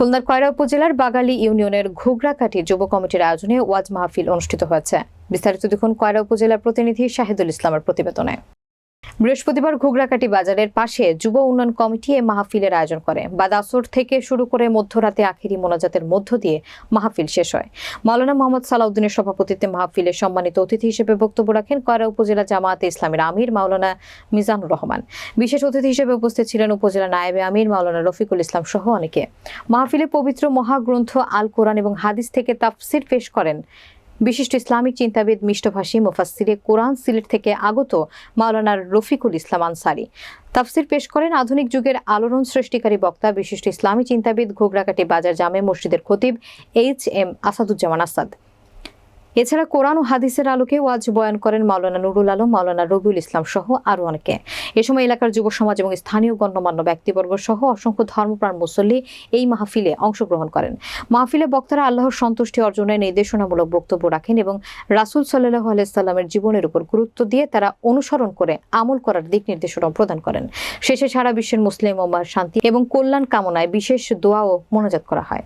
খুলনার কয়রা উপজেলার বাগালি ইউনিয়নের ঘুগরাকাঠি যুব কমিটির আয়োজনে ওয়াজ মাহফিল অনুষ্ঠিত হয়েছে। বিস্তারিত দেখুন কয়রা উপজেলার প্রতিনিধি শাহিদুল ইসলামের প্রতিবেদনে। বৃহস্পতিবার ঘুগরাকাটি বাজারের পাশে যুব উন্নয়ন কমিটি এ মাহফিলের আয়োজন করে। বাদাসর থেকে শুরু করে মধ্যরাতে আখেরি মোনাজাতের মধ্য দিয়ে মাহফিল শেষ হয়। মাওলানা মোহাম্মদ সালাউদ্দিনের সভাপতিত্বে মাহফিলের সম্মানিত অতিথি হিসেবে বক্তব্য রাখেন কয়রা উপজেলা জামায়াতে ইসলামের আমির মাওলানা মিজানুর রহমান। বিশেষ অতিথি হিসেবে উপস্থিত ছিলেন উপজেলা নায়েবে আমির মাওলানা রফিকুল ইসলাম সহ অনেকে। মাহফিলে পবিত্র মহাগ্রন্থ আল কোরআন এবং হাদিস থেকে তাফসির পেশ করেন বিশিষ্ট ইসলামিক চিন্তাবিদ মিষ্টভাষী মুফাসিরে কোরআন সিলেট থেকে আগত মাওলানার রফিকুল ইসলাম আনসারি। তাফসির পেশ করেন আধুনিক যুগের আলোড়ন সৃষ্টিকারী বক্তা, বিশিষ্ট ইসলামী চিন্তাবিদ, ঘোগরাকাটি বাজার জামে মসজিদের খতিব, এইচ এম আসাদুজ্জামান আসাদ। এছাড়া কোরআন ও হাদিসের আলোকে ওয়াজ বয়ান করেন মাওলানা নুরুল আলম, মাওলানা রবিউল ইসলাম সহ আরও অনেকে। এ সময় এলাকার যুব সমাজ এবং স্থানীয় গণ্যমান্য ব্যক্তিবর্গ সহ অসংখ্য ধর্মপ্রাণ মুসল্লি এই মাহফিলে অংশগ্রহণ করেন। মাহফিলে বক্তারা আল্লাহর সন্তুষ্টি অর্জনের নির্দেশনামূলক বক্তব্য রাখেন এবং রাসুল সাল্লাহ আলাইসাল্লামের জীবনের উপর গুরুত্ব দিয়ে তারা অনুসরণ করে আমল করার দিক নির্দেশনা প্রদান করেন। শেষে সারা বিশ্বের মুসলিম ওমার শান্তি এবং কল্যাণ কামনায় বিশেষ দোয়া ও মোনাজাত করা হয়।